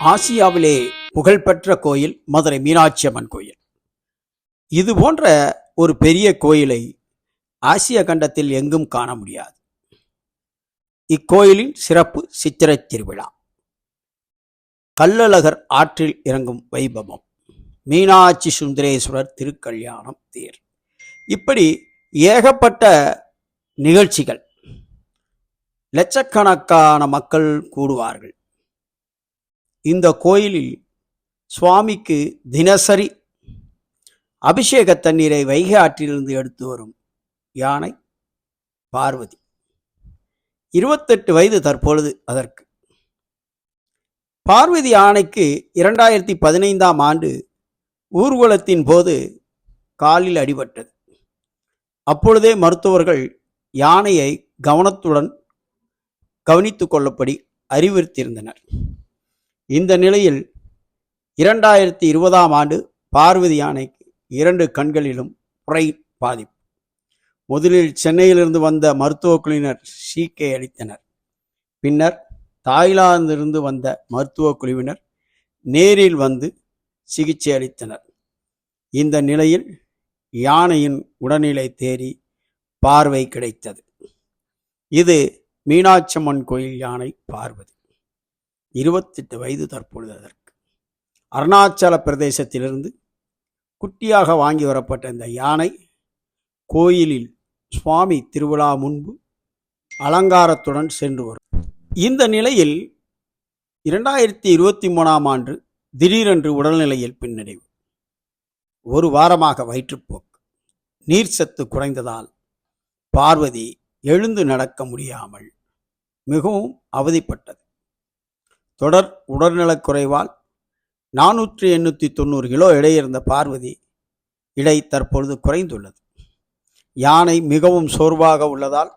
ஆசியாவிலே புகழ்பெற்ற கோயில் மதுரை மீனாட்சி அம்மன் கோயில். இது போன்ற ஒரு பெரிய கோயிலை ஆசிய கண்டத்தில் எங்கும் காண முடியாது. இக்கோயிலின் சிறப்பு சித்திரை திருவிழா. கள்ளழகர் ஆற்றில் இறங்கும் வைபவம். மீனாட்சி சுந்தரேஸ்வரர் திருக்கல்யாணம் தேர். இப்படி ஏகப்பட்ட நிகழ்ச்சிகள். லட்சக்கணக்கான மக்கள் கூடுவார்கள். இந்த கோயிலில் சுவாமிக்கு தினசரி அபிஷேக தண்ணீரை வைகை ஆற்றிலிருந்து எடுத்து வரும் யானை பார்வதி. இருபத்தெட்டு வயது தற்பொழுது அதற்கு. பார்வதி யானைக்கு இரண்டாயிரத்தி பதினைந்தாம் ஆண்டு ஊர்வலத்தின் போது காலில் அடிபட்டது. அப்பொழுதே மருத்துவர்கள் யானையை கவனத்துடன் கவனித்து கொள்ளப்படி அறிவுறுத்தியிருந்தனர். இந்த நிலையில் இரண்டாயிரத்தி இருபதாம் ஆண்டு பார்வதி யானைக்கு இரண்டு கண்களிலும் புரை பாதிப்பு. முதலில் சென்னையிலிருந்து வந்த மருத்துவ குழுவினர் சிகிச்சை அளித்தனர். பின்னர் தாய்லாந்திலிருந்து வந்த மருத்துவ குழுவினர் நேரில் வந்து சிகிச்சை அளித்தனர். இந்த நிலையில் யானையின் உடல்நிலை தேறி பார்வை கிடைத்தது. இது மீனாட்சம்மன் கோயில் யானை பார்வதி. இருபத்தெட்டு வயது தற்பொழுது அதற்கு. அருணாச்சல பிரதேசத்திலிருந்து குட்டியாக வாங்கி வரப்பட்ட இந்த யானை கோயிலில் சுவாமி திருவிழா முன்பு அலங்காரத்துடன் சென்று வரும். இந்த நிலையில் இரண்டாயிரத்தி இருபத்தி மூணாம் ஆண்டு திடீரென்று உடல்நிலையில் பின்னடைவு. ஒரு வாரமாக வயிற்றுப்போக்கு நீர் சத்து குறைந்ததால் பார்வதி எழுந்து நடக்க முடியாமல் மிகவும் அவதிப்பட்டது. தொடர் உடல்நலக் குறைவால் நானூற்றி எண்ணூற்றி தொண்ணூறு கிலோ எடை இருந்த பார்வதி இடை தற்பொழுது குறைந்துள்ளது. யானை மிகவும் சோர்வாக உள்ளதால்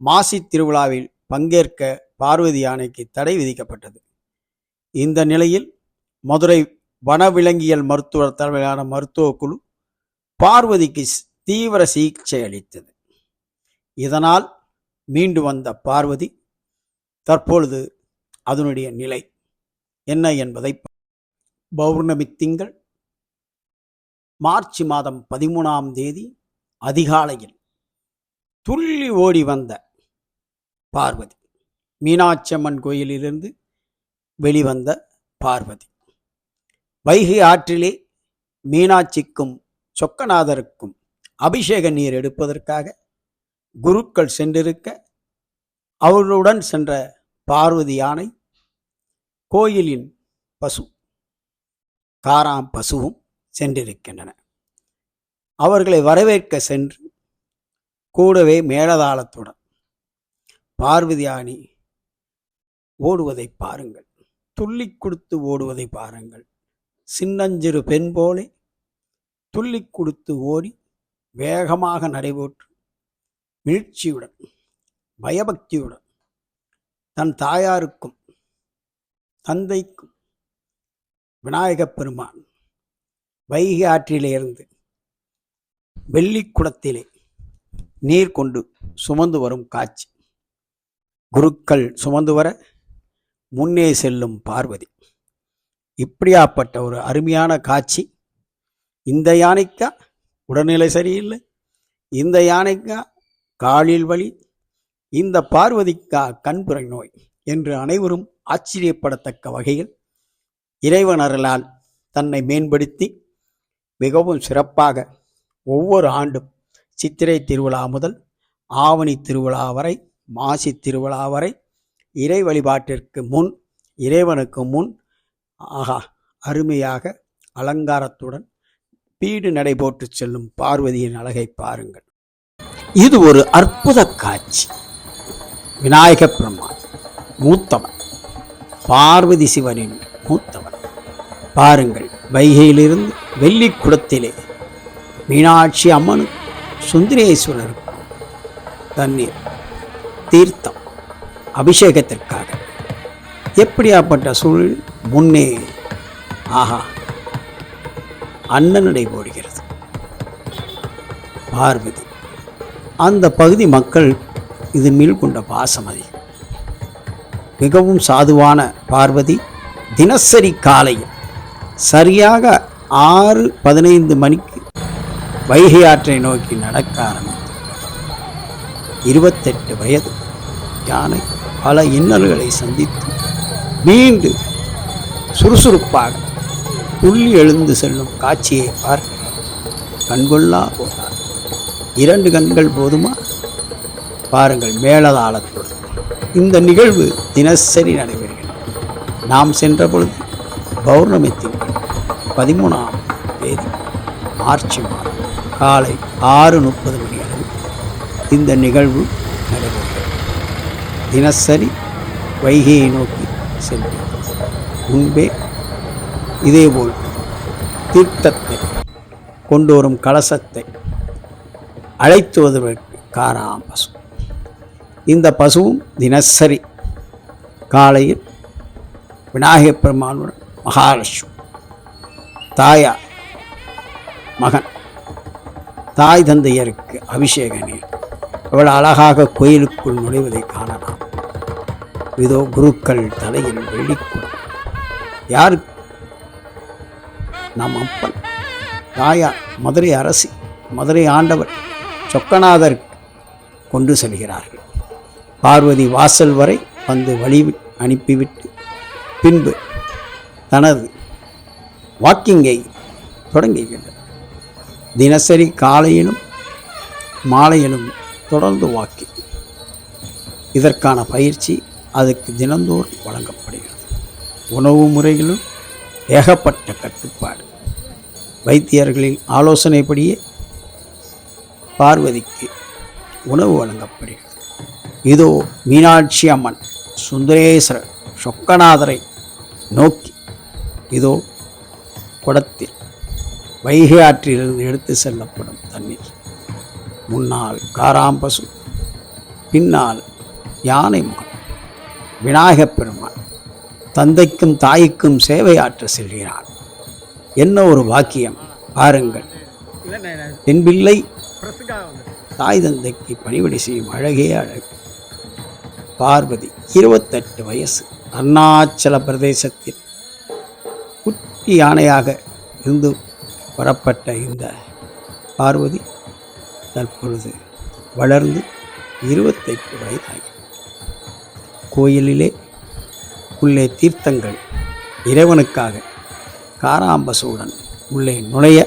மாசி திருவிழாவில் பங்கேற்க பார்வதி யானைக்கு தடை விதிக்கப்பட்டது. இந்த நிலையில் மதுரை வனவிலங்கியல் மருத்துவர் தலைமையிலான மருத்துவ குழு பார்வதிக்கு தீவிர சிகிச்சை அளித்தது. இதனால் மீண்டு வந்த பார்வதி தற்பொழுது அதனுடைய நிலை என்ன என்பதை பௌர்ணமி திங்கள் மார்ச் மாதம் பதிமூணாம் தேதி அதிகாலையில் துள்ளி ஓடி வந்த பார்வதி. மீனாட்சியம்மன் கோயிலிலிருந்து வெளிவந்த பார்வதி. வைகை ஆற்றிலே மீனாட்சிக்கும் சொக்கநாதருக்கும் அபிஷேக நீர் எடுப்பதற்காக குருக்கள் சென்றிருக்க அவர்களுடன் சென்ற பார்வதி யானை கோயிலின் பசு காராம் பசுவும் சென்றிருக்கின்றன. அவர்களை வரவேற்க சென்று கூடவே மேலதாளத்துடன் பார்வதியானி ஓடுவதை பாருங்கள். துள்ளி கொடுத்து ஓடுவதை பாருங்கள். சின்னஞ்சிறு பெண் போலே துள்ளி கொடுத்து ஓடி வேகமாக நடைபெற்று வீழ்ச்சியுடன் பயபக்தியுடன் தன் தாயாருக்கும் தந்தைக்கும் விநாயகப் பெருமான் வைகை ஆற்றிலிருந்து வெள்ளி குடத்திலே நீர் கொண்டு சுமந்து வரும் காட்சி. குருக்கள் சுமந்து வர முன்னே செல்லும் பார்வதி. இப்படியாப்பட்ட ஒரு அருமையான காட்சி. இந்த யானைக்கா உடல்நிலை சரியில்லை. இந்த யானைக்கா காலில் வலி. இந்த பார்வதிக்கா கண்புரை நோய் என்று அனைவரும் ஆச்சரியப்படத்தக்க வகையில் இறைவன் அருளால் தன்னை மேம்படுத்தி மிகவும் சிறப்பாக ஒவ்வொரு ஆண்டும் சித்திரை திருவிழா முதல் ஆவணி திருவிழா வரை மாசி திருவிழா வரை இறை வழிபாட்டிற்கு முன் இறைவனுக்கு முன் ஆகா அருமையாக அலங்காரத்துடன் பீடு நடை போட்டு செல்லும் பார்வதியின் அழகை பாருங்கள். இது ஒரு அற்புத காட்சி. விநாயக பிரம்மான் மூத்தவன். பார்வதி சிவனின் மூத்தவர் பாருங்கள் வைகையிலிருந்து வெள்ளிக்குடத்திலே மீனாட்சி அம்மனுக்கு சுந்தரேஸ்வரருக்கு தண்ணீர் தீர்த்தம் அபிஷேகத்திற்காக. எப்படியாப்பட்ட சூழல் முன்னே ஆஹா அண்ணனடை போடுகிறது பார்வதி அந்த பகுதி மக்கள் இதன் மேல் கொண்ட பாசம் அதிகம். மிகவும் சாதுவான பார்வதி தினசரி காலையில் சரியாக ஆறு பதினைந்து மணிக்கு வைகை ஆற்றை நோக்கி நடக்க ஆரம்பித்தார் இருபத்தெட்டு வயது யானை பல இன்னல்களை சந்தித்து மீண்டு சுறுசுறுப்பாக துள்ளி எழுந்து செல்லும் காட்சியை பார்க்க கண்கொள்ளா போனார். இரண்டு கண்கள் போதுமா? பாருங்கள் மேலதாளத்துடன். இந்த நிகழ்வு தினசரி நடைபெறுகிறது. நாம் சென்ற பொழுது பௌர்ணமி திங்கள் பதிமூணாம் தேதி மார்ச் மாதம் காலை ஆறு முப்பது மணி அளவு இந்த நிகழ்வு நடைபெறுகிறது. தினசரி வைகையை நோக்கி சென்றோம் முன்பே இதேபோல் தீர்த்தத்தை கொண்டு வரும் கலசத்தை அழைத்து வருவதற்கு காராம் பசு. இந்த பசுவும் தினசரி காலையில் விநாயகப் பெருமானுடன் மகாலட்சுமி தாயா மகன் தாய் தந்தையருக்கு அபிஷேக நீர் அழகாக கோயிலுக்குள் நுழைவதை காணலாம். இதோ குருக்கள் தலையில் வெள்ளிக்குடம் யார் நம் அப்பன் தாயார் மதுரை அரசி மதுரை ஆண்டவர் சொக்கநாதர் கொண்டு செல்கிறார்கள். பார்வதி வாசல் வரை வந்து வழி அனுப்பிவிட்டு பின்பு தனது வாக்கிங்கை தொடங்குகின்றனர். தினசரி காலையிலும் மாலையிலும் தொடர்ந்து வாக்கிங். இதற்கான பயிற்சி அதுக்கு தினந்தோறும் வழங்கப்படுகிறது. உணவு முறைகளும் ஏகப்பட்ட கட்டுப்பாடு. வைத்தியர்களின் ஆலோசனைப்படியே பார்வதிக்கு உணவு வழங்கப்படுகிறது. இதோ மீனாட்சி அம்மன் சுந்தரேஸ்வரர் சொக்கநாதரை நோக்கி இதோ குடத்தில் வைகை ஆற்றிலிருந்து எடுத்து செல்லப்படும் தண்ணீர். முன்னால் காராம்பசு பின்னால் யானை முகம் விநாயகப் பெருமான் தந்தைக்கும் தாய்க்கும் சேவையாற்ற செல்கிறான். என்ன ஒரு வாக்கியம் பாருங்கள். பிள்ளை தாய் தந்தைக்கு பணிவிடை செய்யும் அழகே அழகு. பார்வதி இருபத்தெட்டு வயசு அருணாச்சல பிரதேசத்தில் குட்டி யானையாக இருந்து வரப்பட்ட இந்த பார்வதி தற்பொழுது வளர்ந்து இருபத்தெட்டு வயதாகி. கோயிலிலே உள்ளே தீர்த்தங்கள் இறைவனுக்காக காராம்பசூடன் உள்ளே நுழைய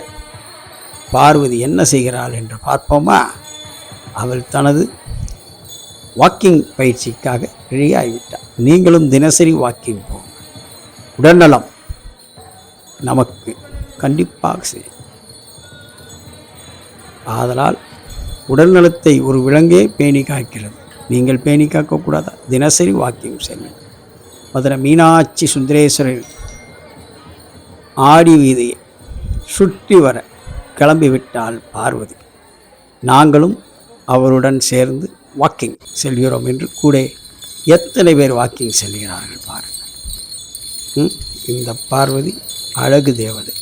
பார்வதி என்ன செய்கிறாள் என்று பார்ப்போமா? அவள் தனது வாக்கிங் பயிற்சிக்காக ரெடியாகிவிட்டார். நீங்களும் தினசரி வாக்கிங் போங்க. உடல்நலம் நமக்கு கண்டிப்பாக செய்யும் ஆதலால் உடல்நலத்தை ஒரு விலங்கே பேணி காக்கிறது. நீங்கள் பேணி காக்கக்கூடாதா? தினசரி வாக்கிங் செய்யணும் மதுரை மீனாட்சி சுந்தரேஸ்வரர் ஆடி வீதியை சுற்றி வர கிளம்பிவிட்டால் பார்வதி. நாங்களும் அவருடன் சேர்ந்து வாக்கிங் செல்கிறோம் என்று கூட எத்தனை பேர் வாக்கிங் செல்கிறார்கள் பாருங்கள் ம், இந்த பார்வதி அழகு தேவதை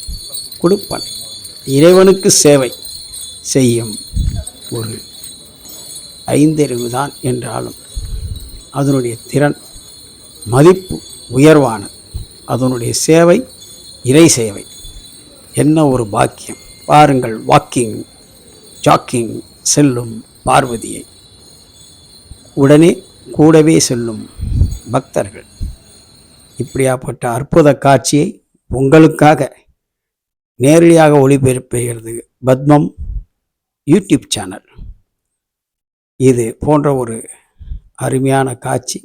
கொடுப்பனை. இறைவனுக்கு சேவை செய்யும் ஒரு ஐந்தறிவு தான் என்றாலும் அதனுடைய திறன் மதிப்பு உயர்வானது. அதனுடைய சேவை இறை சேவை. என்ன ஒரு பாக்கியம். பாருங்கள் வாக்கிங் ஜாக்கிங் செல்லும் பார்வதியை. உடனே கூடவே செல்லும் பக்தர்கள். இப்படியாப்பட்ட அற்புத காட்சியை உங்களுக்காக நேரடியாக ஒளிபரப்புகிறது பத்மம் யூடியூப் சேனல். இது போன்ற ஒரு அருமையான காட்சி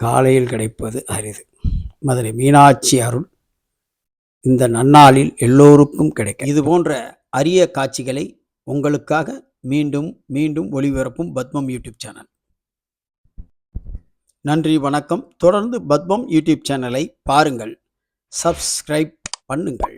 காலையில் கிடைப்பது அரிது. மதுரை மீனாட்சி அருள் இந்த நன்னாளில் எல்லோருக்கும் கிடைக்கும் இது போன்ற அரிய காட்சிகளை உங்களுக்காக மீண்டும் மீண்டும் ஒளிபரப்பும் பத்மம் யூடியூப் சேனல். நன்றி வணக்கம். தொடர்ந்து பத்மம் யூடியூப் சேனலை பாருங்கள். சப்ஸ்கிரைப் பண்ணுங்கள்.